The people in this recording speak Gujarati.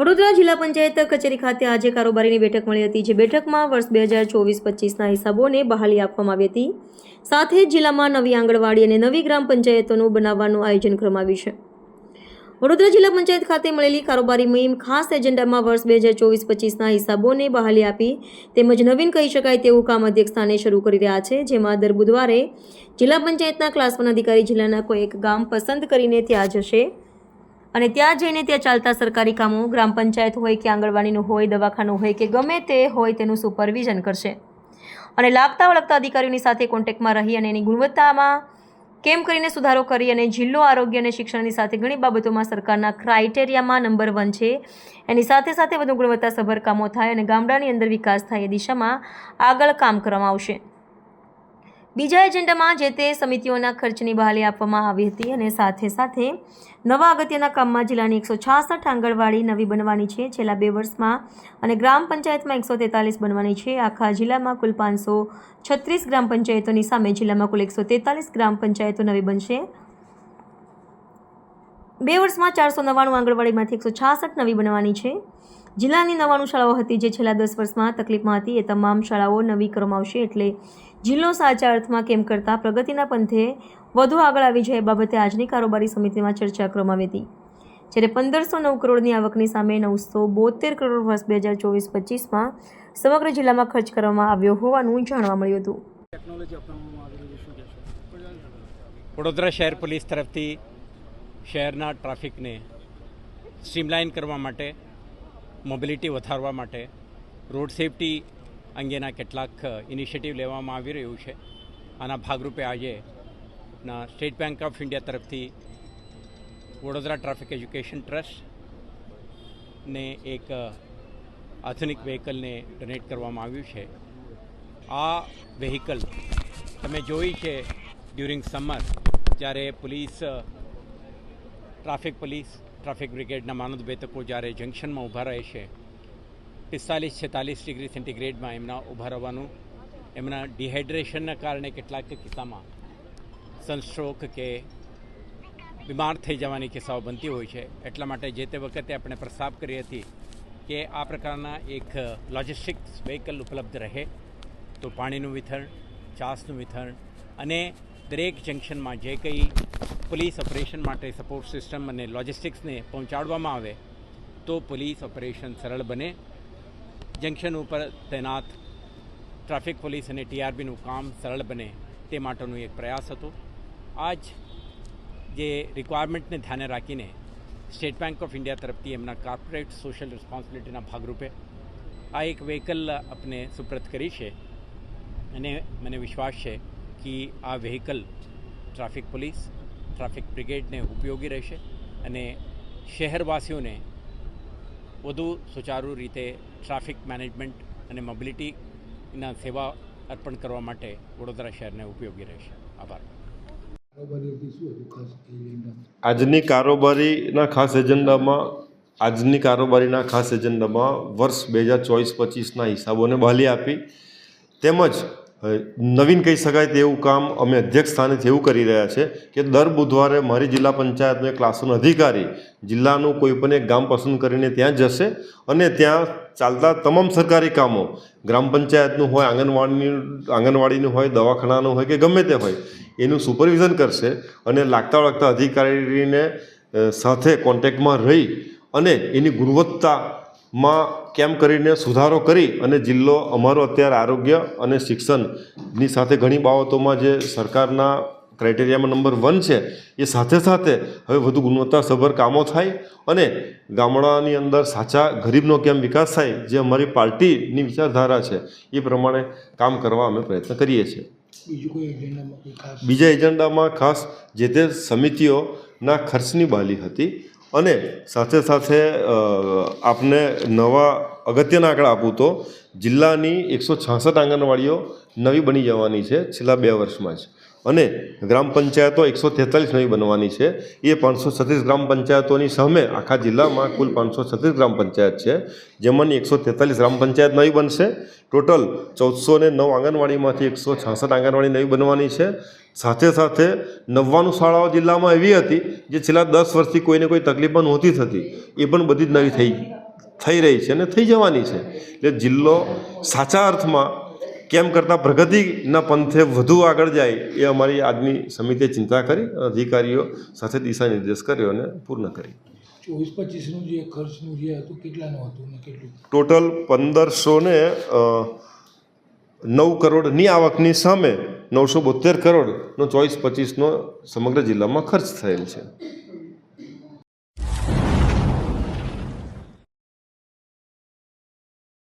વડોદરા જિલ્લા પંચાયત કચેરી ખાતે આજે કારોબારીની બેઠક મળી હતી, જે બેઠકમાં વર્ષ બે હજાર ચોવીસ પચીસના હિસાબોને બહાલી આપવામાં આવી હતી. સાથે જ જિલ્લામાં નવી આંગણવાડી અને નવી ગ્રામ પંચાયતોનું બનાવવાનું આયોજન કરવામાં આવ્યું છે. વડોદરા જિલ્લા પંચાયત ખાતે મળેલી કારોબારી મુહિમ ખાસ એજન્ડામાં વર્ષ બે હજાર ચોવીસ પચીસના હિસાબોને બહાલી આપી તેમજ નવીન કહી શકાય તેવું કામ અધ્યક્ષ સ્થાને શરૂ કરી રહ્યા છે, જેમાં દર બુધવારે જિલ્લા પંચાયતના ક્લાસ વન અધિકારી જિલ્લાના કોઈ એક ગામ પસંદ કરીને ત્યાં જશે. અને ત્યાં જઈને ત્યાં ચાલતા સરકારી કામો, ગ્રામ પંચાયત હોય કે આંગણવાડીનું હોય, દવાખાનું હોય કે ગમે તે હોય તેનું સુપરવિઝન કરશે. અને લાગતા વળગતા અધિકારીઓની સાથે કોન્ટેક્ટમાં રહી અને એની ગુણવત્તામાં કેમ કરીને સુધારો કરી અને જિલ્લો આરોગ્ય અને શિક્ષણની સાથે ઘણી બાબતોમાં સરકારના ક્રાઇટેરિયામાં નંબર વન છે. એની સાથે સાથે વધુ ગુણવત્તાસભર કામો થાય અને ગામડાની અંદર વિકાસ થાય એ દિશામાં આગળ કામ કરવામાં આવશે. બીજા એજન્ડામાં જે તે સમિતિઓના ખર્ચની બહાલી આપવામાં આવી હતી અને સાથે સાથે નવા અગત્યના કામમાં જિલ્લાની એકસો છાસઠ આંગણવાડી નવી બનવાની છે. છેલ્લા બે વર્ષમાં અને ગ્રામ પંચાયતમાં એકસો તેતાલીસ બનવાની છે. આખા જિલ્લામાં કુલ પાંચસો છત્રીસ ગ્રામ પંચાયતોની સામે જિલ્લામાં કુલ એકસો તેતાલીસ ગ્રામ પંચાયતો નવી બનશે. બે વર્ષમાં ચારસો નવ્વાણું આંગણવાડીમાંથી એકસો છાસઠ નવી બનવાની છે. જિલ્લાની નવાણું શાળાઓ હતી જે છેલ્લા દસ વર્ષમાં તકલીફમાં હતી. એ તમામ શાળાઓ નવી કરવામાં આવશે એટલે જિલ્લો સાચા અર્થમાં કેમ કરતાં પ્રગતિના પંથે વધુ આગળ આવી જાય એ બાબતે આજની કારોબારી સમિતિમાં ચર્ચા કરવામાં આવી હતી. જ્યારે પંદરસો નવ કરોડની આવકની સામે નવસો બોતેર કરોડ વર્ષ બે હજાર ચોવીસ પચીસમાં સમગ્ર જિલ્લામાં ખર્ચ કરવામાં આવ્યો હોવાનું જાણવા મળ્યું હતું. વડોદરા શહેર પોલીસ તરફથી શહેરના ટ્રાફિકને સ્ટ્રીમલાઇન કરવા માટે મોબિલિટી વધારવા માટે રોડ સેફટી અંગેના કેટલાક ઇનિશિયેટિવ લેવામાં આવી રહ્યું છે. આના ભાગરૂપે આજે ના સ્ટેટ બેંક ઓફ ઇન્ડિયા તરફથી વડોદરા ટ્રાફિક એજ્યુકેશન ટ્રસ્ટને એક આધુનિક વ્હીકલને ડોનેટ કરવામાં આવ્યું છે. આ વ્હીકલ તમે જોઈ છે ડ્યુરિંગ સમર જ્યારે પોલીસ ટ્રાફિક પોલીસ ટ્રાફિક બ્રિગેડના માનદ બેતકો જ્યારે જંકશનમાં ઊભા રહે છે, પિસ્તાલીસ છેતાલીસ ડિગ્રી સેન્ટીગ્રેડમાં એમના ઊભા રહેવાનું, એમના ડિહાઇડ્રેશનના કારણે કેટલાક કિસ્સામાં સનસ્ટ્રોક કે બીમાર થઈ જવાની કિસ્સાઓ બનતી હોય છે. એટલા માટે જે તે વખતે આપણે પ્રસ્તાવ કરી હતી કે આ પ્રકારના એક લોજિસ્ટિક્સ વ્હીકલ ઉપલબ્ધ રહે, તો પાણીનું વિતરણ, ચાસનું વિતરણ અને દરેક જંકશનમાં જે કંઈ પોલીસ ઓપરેશન માટે સપોર્ટ સિસ્ટમ અને લોજિસ્ટિક્સને પહોંચાડવામાં આવે, તો પોલીસ ઓપરેશન સરળ બને. જંકશન ઉપર તૈનાત ટ્રાફિક પોલીસ અને ટીઆરબીનું કામ સરળ બને, તે માટેનો એક પ્રયાસ હતો. આજ જે રિક્વાયરમેન્ટને ધ્યાને રાખીને સ્ટેટ બેંક ઓફ ઇન્ડિયા તરફથી એમના કોર્પોરેટ સોશિયલ રિસ્પોન્સિબિલિટીના ભાગરૂપે આ એક વ્હીકલ આપને સુપ્રત કરી છે. અને મને વિશ્વાસ છે કે આ વ્હીકલ ટ્રાફિક પોલીસ ટ્રાફિક બ્રિગેડને ઉપયોગી રહેશે અને શહેરવાસીઓને વધુ સુચારુ રીતે ટ્રાફિક મેનેજમેન્ટ અને મોબિલિટીના સેવા અર્પણ કરવા માટે વડોદરા શહેરને ઉપયોગી રહેશે. આભાર. આજની કારોબારીના ખાસ એજન્ડામાં, આજની કારોબારીના ખાસ એજન્ડામાં વર્ષ બે હજાર ચોવીસ પચીસના હિસાબોને બહાલી આપી. તેમજ નવીન કહી શકાય તેવું કામ અમે અધ્યક્ષ સ્થાનેથી એવું કરી રહ્યા છે કે દર બુધવારે મારી જિલ્લા પંચાયતનો એક ક્લાસનો અધિકારી જિલ્લાનું કોઈ પણ એક ગામ પસંદ કરીને ત્યાં જશે અને ત્યાં ચાલતા તમામ સરકારી કામો, ગ્રામ પંચાયતનું હોય, આંગણવાડીનું આંગણવાડીનું હોય, દવાખાનાનું હોય કે ગમે તે હોય, એનું સુપરવિઝન કરશે અને લાગતા વળગતા અધિકારીને સાથે કોન્ટેક્ટમાં રહી અને એની ગુણવત્તામાં કેમ કરીને સુધારો કરી અને જિલ્લો અમારો અત્યારે આરોગ્ય અને શિક્ષણની સાથે ઘણી બાબતોમાં જે સરકારના ક્રાઇટેરિયામાં નંબર વન છે એ સાથે સાથે હવે વધુ ગુણવત્તાસભર કામો થાય અને ગામડાની અંદર સાચા ગરીબનો કેમ વિકાસ થાય જે અમારી પાર્ટીની વિચારધારા છે એ પ્રમાણે કામ કરવા અમે પ્રયત્ન કરીએ છીએ. બીજું કોઈ એજન્ડામાં કોઈ ખાસ? બીજા એજન્ડામાં ખાસ જે તે સમિતિઓના ખર્ચની બાલી હતી અને સાથે સાથે આપને નવા અગત્યના આંકડા આપું તો, જિલ્લાની એકસો છાસઠ આંગણવાડીઓ નવી બની જવાની છે છેલ્લા બે વર્ષમાં જ. અને ગ્રામ પંચાયતો એકસો તેતાલીસ નવી બનવાની છે. એ પાંચસો છત્રીસ ગ્રામ પંચાયતોની સામે આખા જિલ્લામાં કુલ પાંચસો છત્રીસ ગ્રામ પંચાયત છે. જેમાંની એકસો તેતાલીસ ગ્રામ પંચાયત નવી બનશે. ટોટલ ચૌદસો ને નવ આંગણવાડીમાંથી એકસો છાસઠ આંગણવાડી નવી બનવાની છે. સાથે સાથે નવ્વાણું શાળાઓ જિલ્લામાં એવી હતી જે છેલ્લા દસ વર્ષથી કોઈને કોઈ તકલીફ પણ નહોતી થતી. એ પણ બધી જ નવી થઈ થઈ રહી છે અને થઈ જવાની છે. એટલે જિલ્લો સાચા અર્થમાં કેમ કરતાં પ્રગતિના પંથે વધુ આગળ જાય એ અમારી આજની સમિતિએ ચિંતા કરી અધિકારીઓ સાથે દિશા નિર્દેશ કર્યો અને પૂર્ણ કરી. ચોવીસ પચીસનું જે ખર્ચનું જે હતું કેટલાનું હતું ને કેટલું? ટોટલ પંદરસો ને નવ કરોડની આવકની સામે નવસો બોતેર કરોડનો ચોવીસ પચીસનો સમગ્ર જિલ્લામાં ખર્ચ થયેલ છે.